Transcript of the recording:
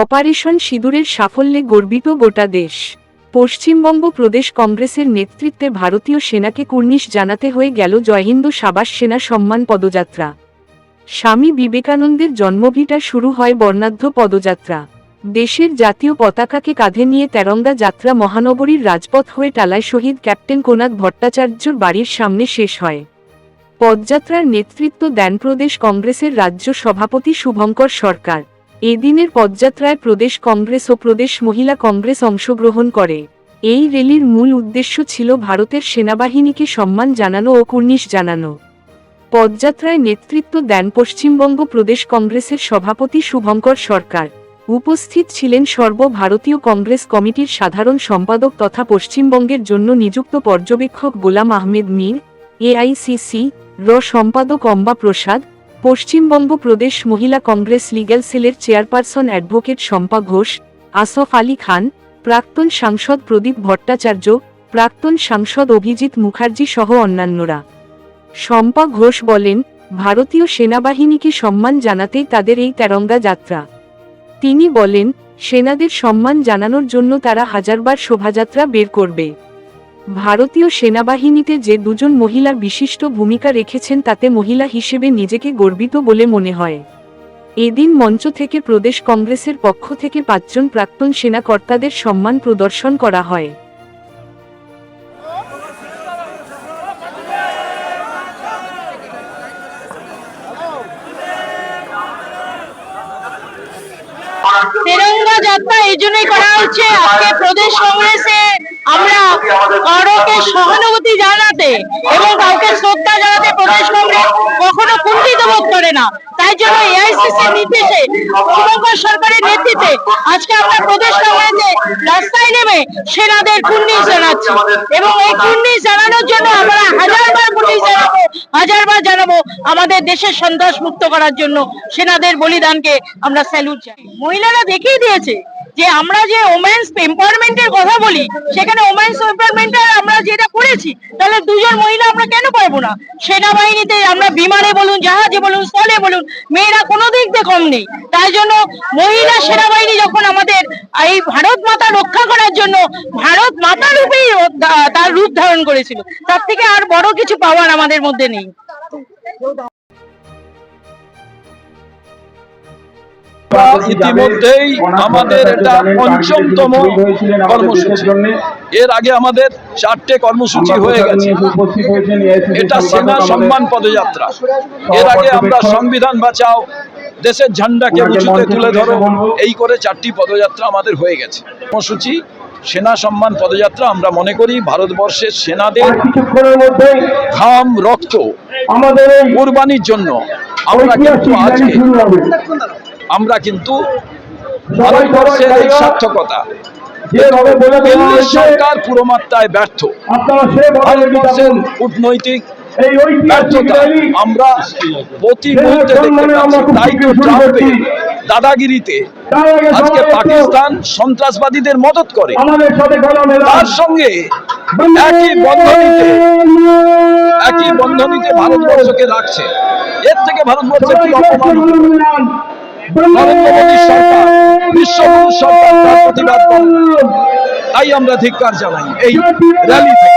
Operation সিঁদুরের সাফল্যে গর্বিত গোটা দেশ। পশ্চিমবঙ্গ প্রদেশ কংগ্রেসের নেতৃত্বে ভারতীয় সেনাকে কুর্নিশ জানাতে হয়ে গেল জয়হিন্দ সাবাস সেনা সম্মান পদযাত্রা। স্বামী বিবেকানন্দের জন্মভিটা শুরু হয় বর্ণাঢ্য পদযাত্রা। দেশের জাতীয় পতাকাকে কাঁধে নিয়ে তেরঙ্গা যাত্রা মহানগরীর রাজপথ হয়ে টালায় শহীদ ক্যাপ্টেন কোনাদ ভট্টাচার্যর বাড়ির সামনে শেষ হয়। পদযাত্রার নেতৃত্ব দেন প্রদেশ কংগ্রেসের রাজ্য সভাপতি শুভঙ্কর সরকার। এদিনের পদযাত্রায় প্রদেশ কংগ্রেস ও প্রদেশ মহিলা কংগ্রেস অংশগ্রহণ করে। এই র্যালির মূল উদ্দেশ্য ছিল ভারতের সেনাবাহিনীকে সম্মান জানানো ও কুর্নিশ জানানো। পদযাত্রায় নেতৃত্ব দেন পশ্চিমবঙ্গ প্রদেশ কংগ্রেসের সভাপতি শুভঙ্কর সরকার। উপস্থিত ছিলেন সর্বভারতীয় কংগ্রেস কমিটির সাধারণ সম্পাদক তথা পশ্চিমবঙ্গের জন্য নিযুক্ত পর্যবেক্ষক গোলাম আহমেদ মীর এআইসিসি র সম্পাদক অম্বা প্রসাদ পশ্চিমবঙ্গ প্রদেশ মহিলা কংগ্রেস লিগ্যাল সেলের চেয়ারপারসন অ্যাডভোকেট শম্পা ঘোষ, আসফ আলী খান, প্রাক্তন সাংসদ প্রদীপ ভট্টাচার্য, প্রাক্তন সাংসদ অভিজিৎ মুখার্জি সহ অন্যান্যরা। শম্পা ঘোষ বলেন, ভারতীয় সেনাবাহিনীকে সম্মান জানাতেই তাদের এই তেরঙ্গা যাত্রা। তিনি বলেন, সেনাদের সম্মান জানানোর জন্য তারা হাজারবার শোভাযাত্রা বের করবে। ভারতীয় সেনাবাহিনীতে যে দুজন মহিলা বিশিষ্ট ভূমিকা রেখেছেন তাতে মহিলা হিসেবে নিজেকে গর্বিত বলে মনে হয়। এদিন মঞ্চ থেকে প্রদেশ কংগ্রেসের পক্ষ থেকে পাঁচজন প্রাক্তন সেনা কর্তাদের সম্মান প্রদর্শন করা হয়। যাত্রা এই জন্যই করা হচ্ছে। আজকে প্রদেশ কংগ্রেসে আমরা কারোকে সহানুভূতি জানাতে এবং কাউকে শ্রদ্ধা জানাতে প্রদেশ কংগ্রেস কখনো কুণ্ঠিত বোধ করে না। তাই জন্য এআইসিসির নির্দেশে শুভঙ্কর সরকারের নেতৃত্বে আজকে আমরা প্রদেশ কংগ্রেসে রাস্তায় নেমে সেনাদের কুর্নিশ জানাচ্ছি। এবং এই কুর্নিশ জানানোর জন্য আমরা হাজারবার কুর্নিশ হাজারবার জানাব আমাদের দেশের সন্ত্রাস মুক্ত করার জন্য সেনাদের বলিদানকে আমরা স্যালুট জানাই। মহিলারা দেখিয়ে দিয়েছে যে আমরা যে ওমেন্স এম্পাওয়ারমেন্টের কথা বলি, সেখানে ওমেন্স এম্পাওয়ারমেন্টের আমরা যেটা করেছি, তাহলে দুজন মহিলা আমরা কেন পারব না? সেনাবাহিনীতে আমরা বিমানে বলুন, জাহাজে বলুন, স্থলে বলুন, মেয়েরা কোনো দিক দিয়ে কম নেই। তাই জন্য মহিলা সেনাবাহিনী যখন আমাদের এই ভারত মাতা রক্ষা করার জন্য ভারত মাতা রূপেই তার রূপ ধারণ করেছিল। তার থেকে আর বড় কিছু পাওয়ার আমাদের মধ্যে নেই। ইতিমধ্যেই আমাদের এটা পঞ্চমতম কর্মসূচি। এর আগে আমাদের চারটে কর্মসূচি হয়ে গেছে। এটা সেনা সম্মান পদযাত্রা। এর আগে আমরা সংবিধান বাঁচাও দেশের ঝান্ডাকে উঁচুতে তুলে ধরো। এই করে চারটি পদযাত্রা আমাদের হয়ে গেছে। কর্মসূচি সেনা সম্মান পদযাত্রা আমরা মনে করি ভারতবর্ষের সেনাদের ঘাম রক্ত আমাদের এই কোরবানির জন্য আমরা কিন্তু আজকে আমরা কিন্তু ভারতবর্ষের এই সার্থকতা। সরকার পুরো মাত্রায় ব্যর্থ। ভারতবর্ষের কূটনৈতিক আমরা প্রতি মুহূর্তে দেখতে পাচ্ছি তাই তো। দাদাগিরিতে আজকে পাকিস্তান সন্ত্রাসবাদীদের মদত করে। তার সঙ্গে একই বন্ধনীতে একই বন্ধনীতে ভারতবর্ষকে রাখছে। এর থেকে ভারতবর্ষের কি অপমান। নরেন্দ্র মোদীর সরকার বিশ্বগুরু সরকার তার প্রতিবাদ তাই আমরা ধিক্কার জানাই এই র্যালি থেকে